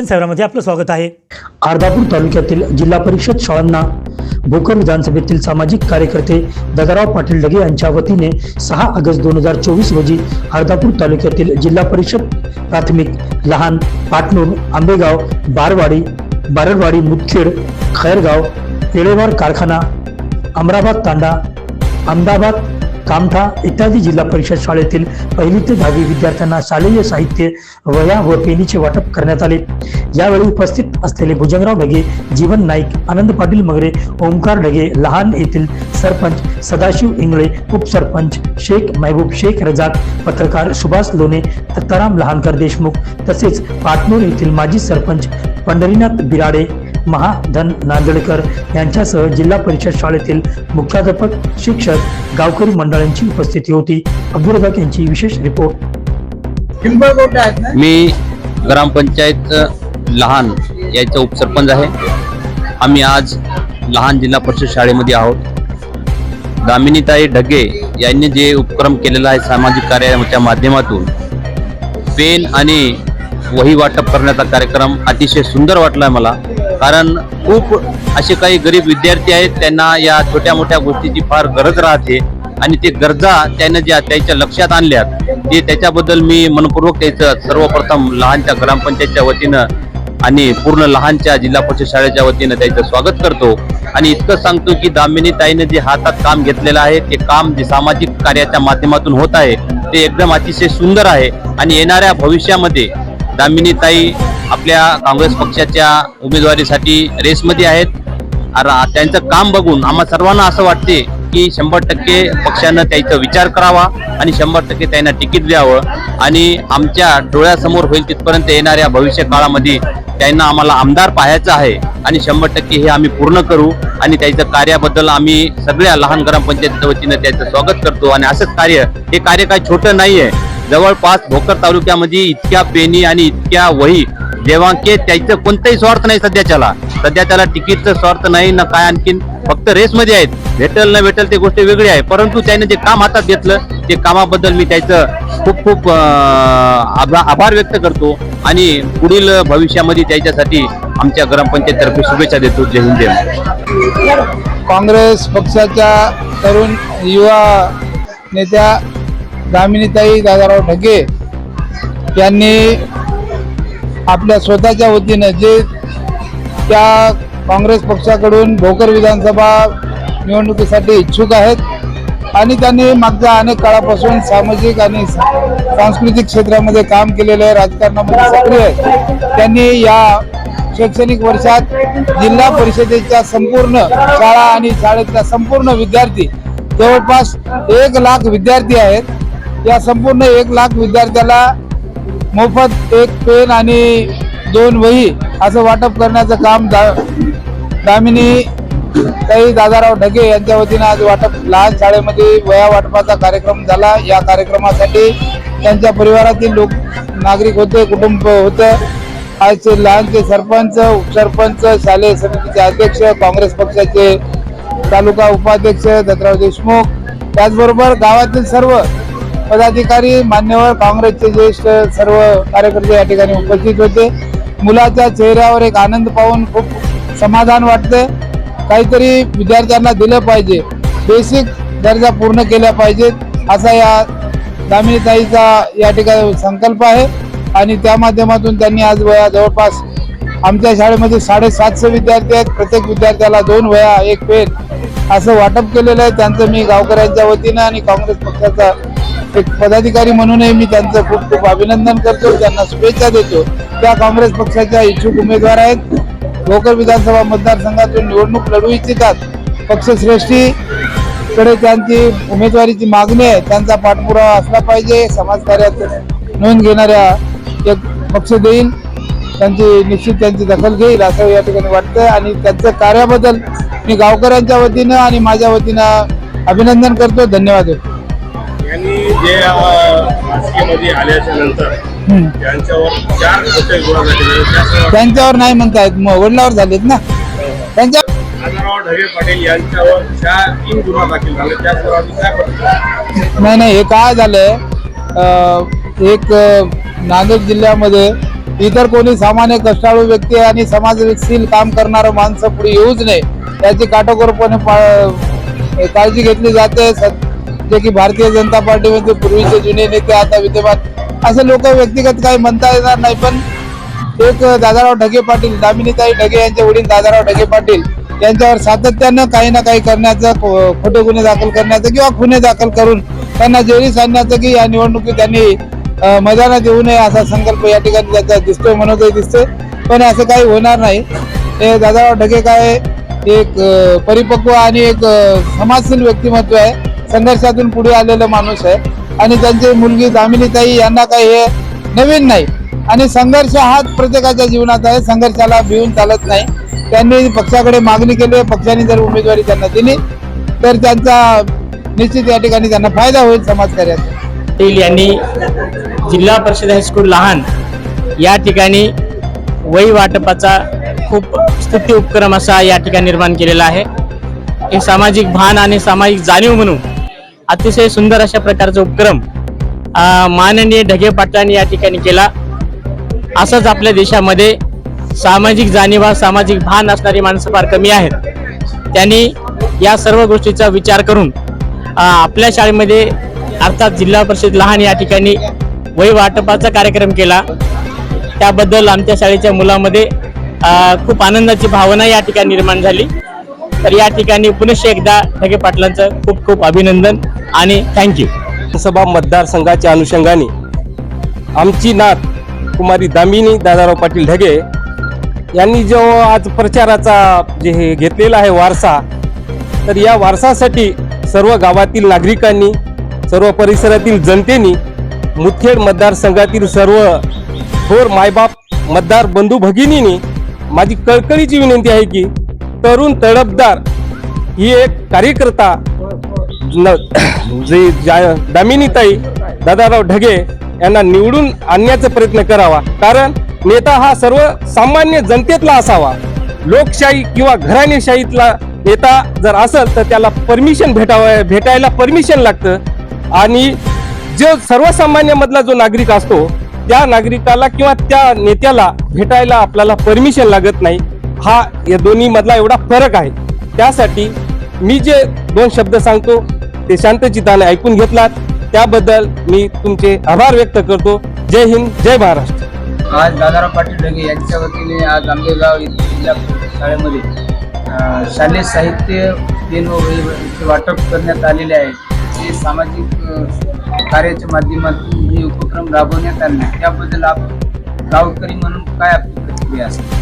दर्शन सेवरामध्ये आपलं स्वागत आहे. अर्धापूर तालुक्यातील जिल्हा परिषद शाळांना भोकर विधानसभेतील सामाजिक कार्यकर्ते दादाराव पाटील ढगे यांच्या वतीने सहा ऑगस्ट दोन हजार चोवीस रोजी अर्धापूर तालुक्यातील जिल्हा परिषद प्राथमिक लहान पाटणूर आंबेगाव बारवाडी बारडवाडी मुदखेड खैरगाव येळेवार कारखाना अमराबाद तांडा अहमदाबाद कामठा इत्यादी जिल्हा परिषद शाळेतील पहिली ते दहावी विद्यार्थ्यांना शालेय साहित्य वया व पेनीचे वाटप करण्यात आले. यावेळी उपस्थित असलेले भुजंगराव ढगे जीवन नाईक आनंद पाटील मगरे ओंकार ढगे लहान येथील सरपंच सदाशिव इंगळे उपसरपंच शेख महबूब शेख रजाक पत्रकार सुभाष लोणे दत्ताराम लहानकर देशमुख तसेच पाटनूर येथील माजी सरपंच पंढरीनाथ बिराडे महाधन नांदेडकर यांच्यासह जिल्हा परिषद शाळेतील मुख्याध्यापक शिक्षक गावकरी मंडळांची उपस्थिती होती. अब्दुल रजाक यांची विशेष रिपोर्ट. मी ग्रामपंचायत लहान याचा उपसरपंच आहे. आम्ही आज लहान जिल्हा परिषद शाळेमध्ये आहोत. दामिनीताई ढगे यांनी जे उपक्रम केलेला आहे सामाजिक कार्याच्या माध्यमातून पेन आणि वही वाटप करण्याचा कार्यक्रम अतिशय सुंदर वाटला मला. कारण खूप असे काही गरीब विद्यार्थी आहेत त्यांना या छोट्या मोठ्या गोष्टीची फार गरज राहते. आणि ते गरजा त्यानं ज्या त्याच्या लक्षात आणल्यात ते त्याच्याबद्दल मी मनपूर्वक त्याचं सर्वप्रथम लहानच्या ग्रामपंचायतच्या वतीनं आणि पूर्ण लहानच्या जिल्हा परिषद शाळेच्या वतीनं त्याचं स्वागत करतो. आणि इतकं सांगतो की दामिनी ताईनं जे हातात काम घेतलेलं आहे ते काम जे सामाजिक कार्याच्या माध्यमातून होत आहे ते एकदम अतिशय सुंदर आहे. आणि येणाऱ्या भविष्यामध्ये दामिनी ताई आपल्या काँग्रेस पक्षाच्या उमेदवारीसाठी रेसमध्ये आहेत. त्यांचं काम बघून आम्हा सर्वांना असं वाटते की शंभर टक्के पक्षानं त्याचा विचार करावा आणि शंभर टक्के त्यांना तिकीट द्यावं आणि आमच्या डोळ्यासमोर होईल तिथपर्यंत येणाऱ्या भविष्य काळामध्ये त्यांना आम्हाला आमदार पाहायचं आहे आणि शंभर टक्के हे आम्ही पूर्ण करू आणि त्याचं कार्याबद्दल आम्ही सगळ्या लहान ग्रामपंचायतीच्या वतीनं त्याचं स्वागत करतो आणि असंच कार्य हे कार्य काय छोटं नाही आहे जवळपास भोकर तालुक्यामध्ये इतक्या पेनी आणि इतक्या वही जेव्हा की त्याचं कोणताही स्वार्थ नाही सध्या त्याला सध्या त्याला तिकीटचं स्वार्थ नाही ना काय आणखीन फक्त रेसमध्ये आहेत. भेटल न भेटल ते गोष्ट वेगळी आहे. परंतु त्याने जे काम हातात घेतलं ते कामाबद्दल मी त्याचं खूप खूप आभा- आभार व्यक्त करतो. आणि पुढील भविष्यामध्ये त्याच्यासाठी आमच्या ग्रामपंचायततर्फे शुभेच्छा देतो. जय हिंद जय काँग्रेस पक्षाच्या तरुण युवा नेत्या दामिनीताई दादाराव ढगे यांनी आपल्या स्वतःच्या वतीनं जे त्या काँग्रेस पक्षाकडून भोकर विधानसभा निवडणुकीसाठी इच्छुक आहेत आणि त्यांनी मागच्या अनेक काळापासून सामाजिक आणि सांस्कृतिक क्षेत्रामध्ये काम केलेलं आहे राजकारणामध्ये सक्रिय आहे. त्यांनी या शैक्षणिक वर्षात जिल्हा परिषदेच्या संपूर्ण शाळा आणि शाळेतल्या संपूर्ण विद्यार्थी जवळपास एक लाख विद्यार्थी आहेत. या संपूर्ण एक लाख विद्यार्थ्याला मोफत एक पेन आणि दोन वही असं वाटप करण्याचं काम दा दामिनी ताई दादाराव ढगे यांच्या वतीनं आज वाटप लहान शाळेमध्ये वया वाटपाचा कार्यक्रम झाला. या कार्यक्रमासाठी त्यांच्या परिवारातील लोक नागरिक होते कुटुंब होतं. आजचे लहानचे सरपंच उपसरपंच शालेय समितीचे अध्यक्ष काँग्रेस पक्षाचे तालुका उपाध्यक्ष दत्तराव देशमुख. त्याचबरोबर गावातील सर्व पदाधिकारी मान्यवर काँग्रेसचे ज्येष्ठ सर्व कार्यकर्ते या ठिकाणी उपस्थित होते. मुलाच्या चेहऱ्यावर एक आनंद पाहून खूप समाधान वाटते. काहीतरी विद्यार्थ्यांना दिलं पाहिजे. बेसिक दर्जा पूर्ण केल्या पाहिजेत. असा या दामिनीताईचा या ठिकाणी संकल्प आहे. आणि त्या माध्यमातून त्यांनी आज वया जवळपास आमच्या शाळेमध्ये साडेसातशे विद्यार्थी आहेत. प्रत्येक विद्यार्थ्याला दोन वया एक पेन असं वाटप केलेलं आहे. त्यांचं मी गावकऱ्यांच्या वतीनं आणि काँग्रेस पक्षाचा एक पदाधिकारी म्हणूनही मी त्यांचं खूप खूप अभिनंदन करतो त्यांना शुभेच्छा देतो. त्या काँग्रेस पक्षाच्या इच्छुक उमेदवार आहेत. भोकर विधानसभा मतदारसंघातून निवडणूक लढू इच्छितात. पक्षश्रेष्ठीकडे त्यांची उमेदवारीची मागणी आहे. त्यांचा पाठपुरावा असला पाहिजे. समाजकार्यात नोंद घेणाऱ्या एक पक्ष देईल. त्यांची निश्चित त्यांची दखल घेईल असं या ठिकाणी वाटतं आणि त्यांचं कार्याबद्दल मी गावकऱ्यांच्या वतीनं आणि माझ्या वतीनं अभिनंदन करतो. धन्यवाद. जे अ, राजकीयमध्ये आल्याच्यानंतर हम्म. त्यांच्यावर चार खोटे गुन्हा झालेले त्यासह त्यांच्यावर नाही म्हणतायत मग वडिलावर झालेत ना? त्यांच्या दादाराव ढगे पाटील यांच्यावर चार तीन गुन्हा दाखल झाले. त्यासह आम्ही काय करतो? नाही नाही हे काय झालंय अं, एक अं, नांदेड जिल्ह्यामध्ये इतर कोणी सामान्य कष्टाळू व्यक्ती आणि समाजशील काम करणारं माणसं पुढे येऊच नये. याची काटेकोरपणे पा- काळजी घेतली जाते. स- जे की भारतीय जनता पार्टीमध्ये पूर्वीचे जुने नेते आता विद्यमान असे लोक व्यक्तिगत काही म्हणता येणार नाही पण एक दादाराव ढगे पाटील दामिनीताई ढगे यांचे वडील दादाराव ढगे पाटील यांच्यावर सातत्यानं काही ना काही करण्याचं खोटे गुन्हे दाखल करण्याचं किंवा गुन्हे दाखल करून त्यांना जेरीस आणण्याचं की या निवडणुकीत त्यांनी मैदानात येऊ नये असा संकल्प या ठिकाणी त्याचा दिसतोय मनोदय दिसतोय. पण असं काही होणार नाही. हे दादाराव ढगे काय एक परिपक्व आणि एक समाजशील व्यक्तिमत्व आहे. संघर्षातून पुढे आलेला माणूस आहे. आणि त्यांची मुलगी दामिनीताई यांना काही हे नवीन नाही. आणि संघर्ष हाच प्रत्येकाच्या जीवनात आहे. संघर्षाला भिवून चालत नाही. त्यांनी पक्षाकडे मागणी केली आहे. पक्षाने जर उमेदवारी त्यांना दिली तर त्यांचा निश्चित या ठिकाणी त्यांना फायदा होईल समाजकार्यात पाटील यांनी जिल्हा परिषद हायस्कूल लहान या ठिकाणी वही वाटपाचा खूप स्तुत्य उपक्रम असा या ठिकाणी निर्माण केलेला आहे. हे सामाजिक भान आणि सामाजिक जाणीव म्हणून अतिशय सुंदर अशा प्रकारचा उपक्रम माननीय ढगे पाटलांनी या ठिकाणी केला. असंच आपल्या देशामध्ये सामाजिक जाणीवा सामाजिक भान असणारी माणसं फार कमी आहेत. त्यांनी या सर्व गोष्टीचा विचार करून आपल्या शाळेमध्ये अर्थात जिल्हा परिषद लहान या ठिकाणी वही वाटपाचा कार्यक्रम केला. त्याबद्दल आमच्या शाळेच्या मुलामध्ये खूप आनंदाची भावना या ठिकाणी निर्माण झाली. तर या ठिकाणी पुनश्च एकदा ढगे पाटलांचं खूप खूप अभिनंदन आणि थँक्यू. विधानसभा मतदारसंघाच्या अनुषंगाने आमची नात कुमारी दामिनी दादाराव पाटील ढगे यांनी जो आज प्रचाराचा जे हे घेतलेला आहे वारसा तर या वारसासाठी सर्व गावातील नागरिकांनी सर्व परिसरातील जनतेनी मुदखेड मतदारसंघातील सर्व थोर मायबाप मतदार बंधू भगिनींनी माझी कळकळीची विनंती आहे की तरुण तडफदार ही एक कार्यकर्ता न जे दामिनीताई दादाराव ढगे यांना निवडून आणण्याचा प्रयत्न करावा. कारण नेता हा सर्व सामान्य जनतेतला असावा. लोकशाही किंवा घराणेशाहीतला नेता जर असेल तर त्याला परमिशन भेटावं भेटायला परमिशन लागतं. आणि जो सर्वसामान्यमधला जो नागरिक असतो त्या नागरिकाला किंवा त्या नेत्याला भेटायला आपल्याला परमिशन लागत नाही. हा या दोन्ही मधला एवढा फरक आहे. त्यासाठी मी जे दोन शब्द सांगतो ते शांतचिताने ऐकून घेतलात. त्याबद्दल मी तुमचे आभार व्यक्त करतो. जय हिंद जय महाराष्ट्र. आज दादाराव पाटील ढगे यांच्या वतीने आज आंबेगाव येथील जिल्हा शाळेमध्ये शालेय साहित्य पेन वाटप करण्यात आलेले आहे. जे सामाजिक कार्याच्या माध्यमातून हे उपक्रम राबवण्यात आले त्याबद्दल आपण गावकरी म्हणून काय आपली प्रतिक्रिया असेल?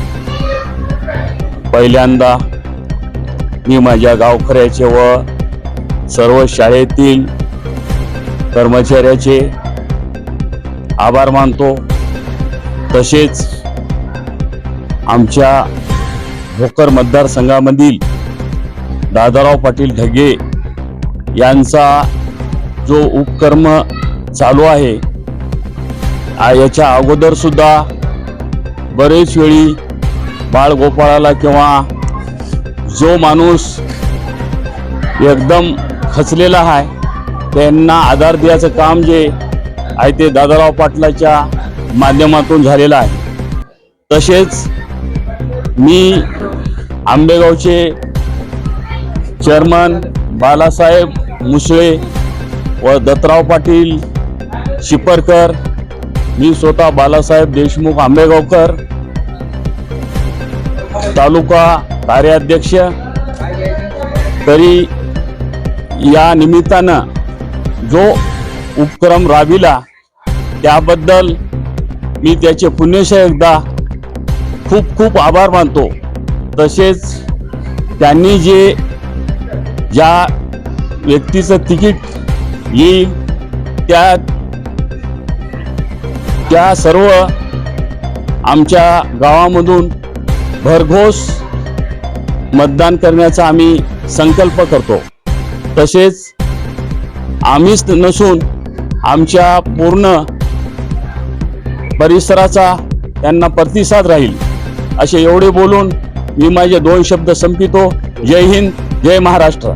पहिल्यांदा मी माझ्या गावकऱ्याचे व सर्व शाळेतील कर्मचाऱ्याचे आभार मानतो. तसेच आमच्या भोकर मतदारसंघामधील दादाराव पाटील ढगे यांचा जो उपक्रम चालू आहे याच्या अगोदर सुद्धा बरेच वेळी बाळगोपाळाला किंवा जो माणूस एकदम खचलेला आहे त्यांना आधार द्यायचं काम जे आहे ते दादाराव पाटलाच्या माध्यमातून झालेलं आहे. तसेच मी आंबेगावचे चेअरमन बालासाहेब मुसळे व दत्तराव पाटील शिपरकर मी स्वतः बालासाहेब देशमुख आंबेगावकर तालुका कार्याध्यक्ष तरी या निमित्तानं जो उपक्रम राबिला त्याबद्दल मी त्याचे पुण्यश एकदा खूप खूप आभार मानतो. तसेच त्यांनी जे ज्या व्यक्तीचं तिकीट येईल त्या त्या सर्व आमच्या गावामधून भरघोस मतदान करण्याचा आम्ही संकल्प करतो. तसेच आम्हीच नसून आमच्या पूर्ण परिसराचा त्यांना प्रतिसाद राहील असे एवढे बोलून मी माझे दोन शब्द संपितो. जय हिंद जय महाराष्ट्र.